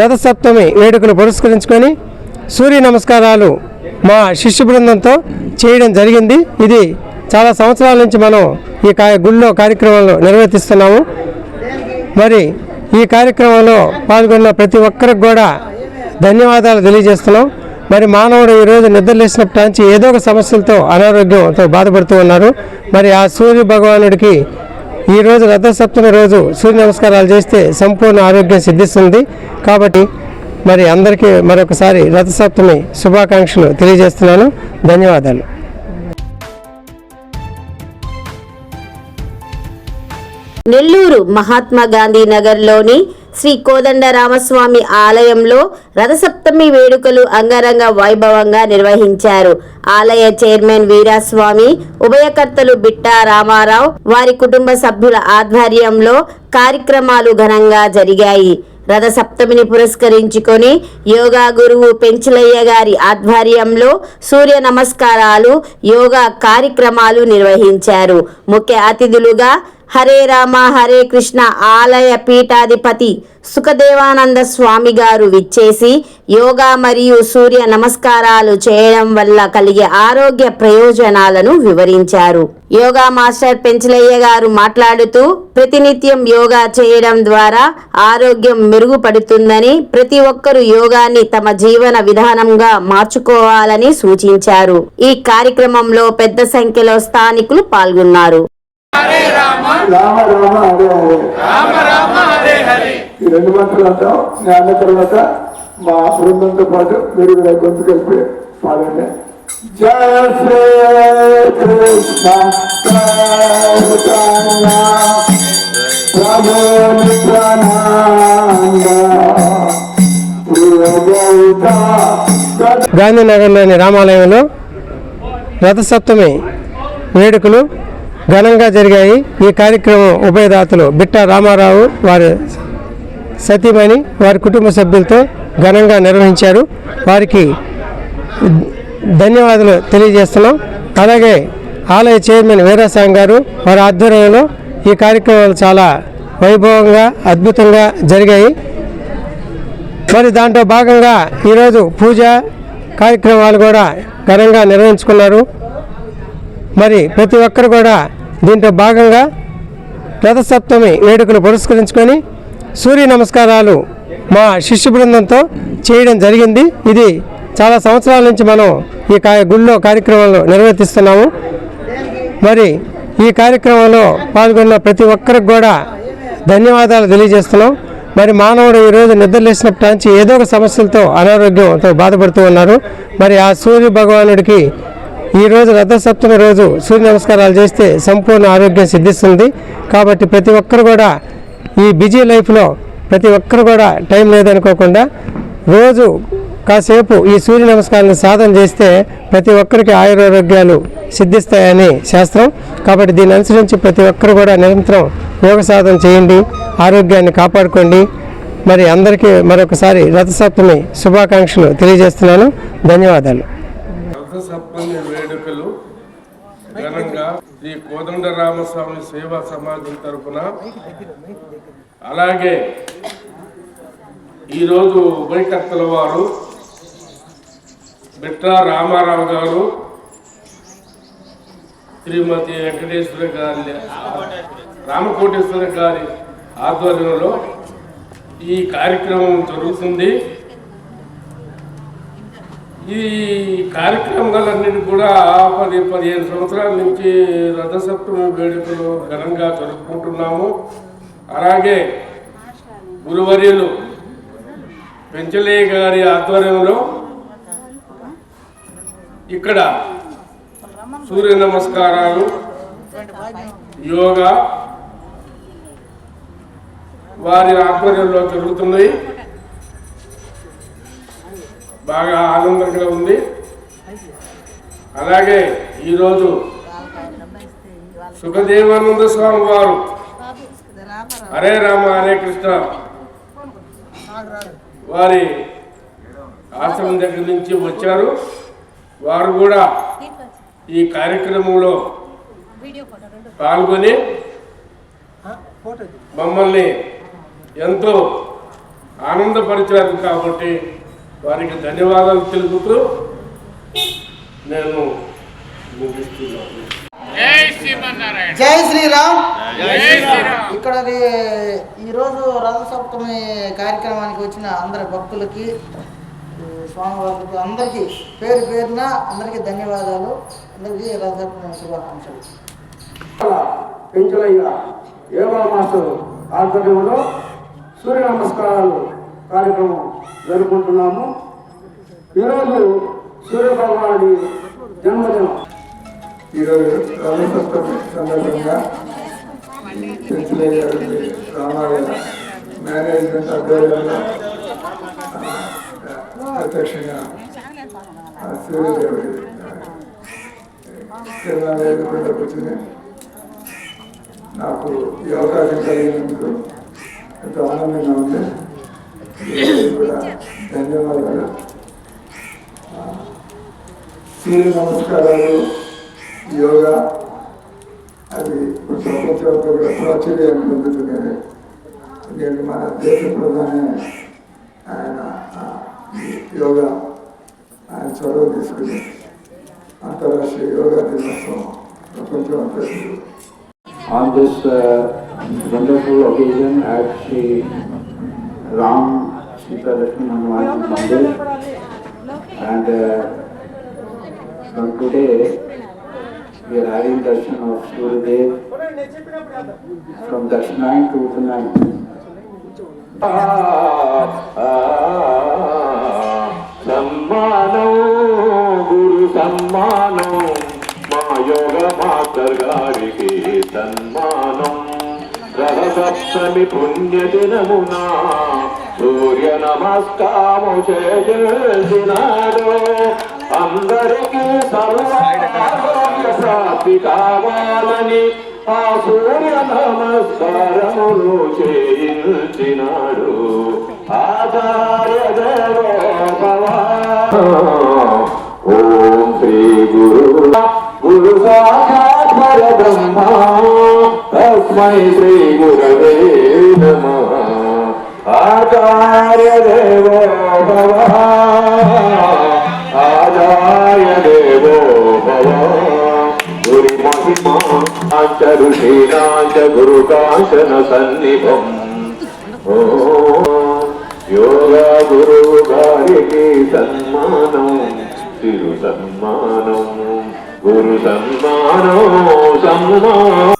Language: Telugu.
రథసప్తమి వేడుకలు పురస్కరించుకొని సూర్య నమస్కారాలు మా శిష్య బృందంతో చేయడం జరిగింది. ఇది చాలా సంవత్సరాల నుంచి మనం ఈ గుళ్ళో కార్యక్రమాలు నిర్వర్తిస్తున్నాము. మరి ఈ కార్యక్రమంలో పాల్గొన్న ప్రతి ఒక్కరికి కూడా ధన్యవాదాలు తెలియజేస్తున్నాం. మరి మానవుడు ఈరోజు నిద్రలేసినప్పటి నుంచి ఏదో ఒక సమస్యలతో అనారోగ్యంతో బాధపడుతూ ఉన్నారు. మరి ఆ సూర్య భగవానుడికి ఈరోజు రథసప్తమి రోజు సూర్య నమస్కారాలు చేస్తే సంపూర్ణ ఆరోగ్యం సిద్ధిస్తుంది. కాబట్టి మరి అందరికీ మరొకసారి రథసప్తమి శుభాకాంక్షలు తెలియజేస్తున్నాను. ధన్యవాదాలు. నెల్లూరు మహాత్మా గాంధీ నగర్లోని శ్రీ కోదండ రామస్వామి ఆలయంలో రథసప్తమి వేడుకలు అంగరంగ వైభవంగా నిర్వహించారు. ఆలయ చైర్మన్ వీరాస్వామి ఉభయకర్తలు బిట్టా రామారావు వారి కుటుంబ సభ్యుల ఆధ్వర్యంలో కార్యక్రమాలు ఘనంగా జరిగాయి. రథ సప్తమిని పురస్కరించుకొని యోగా గురువు పెంచలయ్య గారి ఆధ్వర్యంలో సూర్య నమస్కారాలు యోగా కార్యక్రమాలు నిర్వహించారు. ముఖ్య అతిథులుగా హరే రామ హరే కృష్ణ ఆలయ పీఠాధిపతి సుఖదేవానంద స్వామి గారు విచ్చేసి యోగా మరియు సూర్య నమస్కారాలు చేయడం వల్ల కలిగే ఆరోగ్య ప్రయోజనాలను వివరించారు. యోగా మాస్టర్ పెంచలయ్య గారు మాట్లాడుతూ ప్రతినిత్యం యోగా చేయడం ద్వారా ఆరోగ్యం మెరుగుపడుతుందని ప్రతి ఒక్కరూ యోగాని తమ జీవన విధానంగా మార్చుకోవాలని సూచించారు. ఈ కార్యక్రమంలో పెద్ద సంఖ్యలో స్థానికులు పాల్గొన్నారు. రామ రామ హరే హరే. రామ రామ హరే హరే. ఈ రెండు మంత్రులు అంటాం నేను అన్న తర్వాత మా బృందంతో పాటు మీరు కూడా గొంతు కలిపి పాడండి. జయ శ్రీ కృష్ణ ప్రభు గాంధీనగర్లోని రామాలయంలో రథసప్తమి వేడుకలు ఘనంగా జరిగాయి. ఈ కార్యక్రమం ఉభయదాతలు బిట్ట రామారావు వారి సతీమణి వారి కుటుంబ సభ్యులతో ఘనంగా నిర్వహించారు. వారికి ధన్యవాదాలు తెలియజేస్తున్నాం. అలాగే ఆలయ చైర్మన్ వీరాసాంగ్ గారు వారి ఆధ్వర్యంలో ఈ కార్యక్రమాలు చాలా వైభవంగా అద్భుతంగా జరిగాయి. మరి దాంట్లో భాగంగా ఈరోజు పూజ కార్యక్రమాలు కూడా ఘనంగా నిర్వహించుకున్నారు. మరి ప్రతి ఒక్కరు కూడా దీంట్లో భాగంగా రథసప్తమి వేడుకలు పురస్కరించుకొని సూర్య నమస్కారాలు మా శిష్య బృందంతో చేయడం జరిగింది. ఇది చాలా సంవత్సరాల నుంచి మనం ఈ కా గుళ్ళో కార్యక్రమాలు నిర్వర్తిస్తున్నాము. మరి ఈ కార్యక్రమంలో పాల్గొన్న ప్రతి ఒక్కరికి కూడా ధన్యవాదాలు తెలియజేస్తున్నాం. మరి మానవుడు ఈరోజు నిద్రలేసినప్పటి నుంచి ఏదో ఒక సమస్యలతో అనారోగ్యంతో బాధపడుతూ ఉన్నారు. మరి ఆ సూర్య భగవానుడికి ఈరోజు రథసప్తమి రోజు సూర్య నమస్కారాలు చేస్తే సంపూర్ణ ఆరోగ్యం సిద్ధిస్తుంది. కాబట్టి ప్రతి ఒక్కరు కూడా ఈ బిజీ లైఫ్లో ప్రతి ఒక్కరు కూడా టైం లేదనుకోకుండా రోజు కాసేపు ఈ సూర్య నమస్కారాన్ని సాధన చేస్తే ప్రతి ఒక్కరికి ఆయురారోగ్యాలు సిద్ధిస్తాయని శాస్త్రం. కాబట్టి దీన్ని అనుసరించి ప్రతి ఒక్కరు కూడా నిరంతరం యోగ సాధన చేయండి ఆరోగ్యాన్ని కాపాడుకోండి. మరి అందరికీ మరొకసారి రథసప్తమి శుభాకాంక్షలు తెలియజేస్తున్నాను. ధన్యవాదాలు. రథసప్తమి శ్రీ కోదండ రామస్వామి సేవా సమాజం తరపున. అలాగే ఈరోజు ఉభయకర్తల వారు బిట్లా రామారావు గారు శ్రీమతి వెంకటేశ్వర గారి రామకోటేశ్వర గారి ఆధ్వర్యంలో ఈ కార్యక్రమం జరుగుతుంది. ఈ కార్యక్రమాలన్నిటి కూడా పది పదిహేను సంవత్సరాల నుంచి రథసప్తమి వేడుకలు ఘనంగా జరుపుకుంటున్నాము. అలాగే గురువర్యులు పెంచలే గారి ఆధ్వర్యంలో ఇక్కడ సూర్య నమస్కారాలు యోగా వారి ఆధ్వర్యంలో జరుగుతున్నాయి. బాగా ఆనందంగా ఉంది. అలాగే ఈరోజు సుఖదేవానంద స్వామి వారు. హరే రామ హరే కృష్ణ. వారి ఆశ్రమం దగ్గర నుంచి వచ్చారు. వారు కూడా ఈ కార్యక్రమంలో పాల్గొని మమ్మల్ని ఎంతో ఆనందపరిచారు కాబట్టి వారికి ధన్యవాదాలు తెలుపుతూ నేను ముగిస్తున్నాను. జై శ్రీరామ్. ఇక్కడ ఈరోజు రథసప్తమి కార్యక్రమానికి వచ్చిన అందరి భక్తులకి స్వామివారికి అందరికీ పేరు పేరున అందరికీ ధన్యవాదాలు. అందరికీ రథసప్తమి శుభాకాంక్షలు. పెంచలయ్య యోగా మాస్టర్ ఆధ్వర్యంలో సూర్య నమస్కారాలు కార్యక్రమం జరుపుకుంటున్నాము. ఈరోజు సూర్యభగవానుడి జన్మదినం. ఈరోజు రథసప్తమి సందర్భంగా పెంచలయ్య రామాలయ మేనేజ్మెంట్ ఆధ్వర్యంలో ఆ, అధ్యక్షంగా సూర్యదేవుడి కిరణాలు కూర్చుని నాకు ఈ అవకాశం కలిగినందుకు ఎంతో ఆనందంగా ఉంది. అందరికీ కూడా ధన్యవాదాలు ఆ, సూర్య నమస్కారాలు యోగా అది ఇప్పుడు ప్రపంచంతో కూడా ప్రాచుర్యాన్ని పొందుతున్నాయి నేను మన దేశ ప్రధాని ఆయన ఆ, యోగా ఆయన చొరవ తీసుకుని అంతర్రాష్ట్రీయ యోగా దినోత్సవం ప్రపంచం అంతా on this uh, wonderful occasion at Sri Ram Hanuman Mandir. And uh, from today, we are having darshan of Suryadev from Darshanayam to Uttanayam. సమ్మానం గురు సమ్మానం మా యోగ మాస్టర్ గారికి సన్మానం రథసప్తమి పుణ్యదినమున సూర్య నమస్కారము చేసినాడు అందరికీ సర్వారోగ్య ప్రాప్తి కావాలని ఆ సూర్య నమస్కారములు చేయించినాడు ఆచార్య దేవోభవ. ఓం శ్రీ గురు గురు సాక్షాత్ బ్రహ్మ తస్మై శ్రీ గురవే నమః. ఆచార్య దేవో భవ. ఆచార్య దేవో భవ. గురి మహిమా కాంచ ఋషీనాంచ గురు కాంచన సన్నిభం. ఓ యోగ గురువు గారికి సన్మానం తిరు సన్మానం. గురు సన్మానం సన్మానం.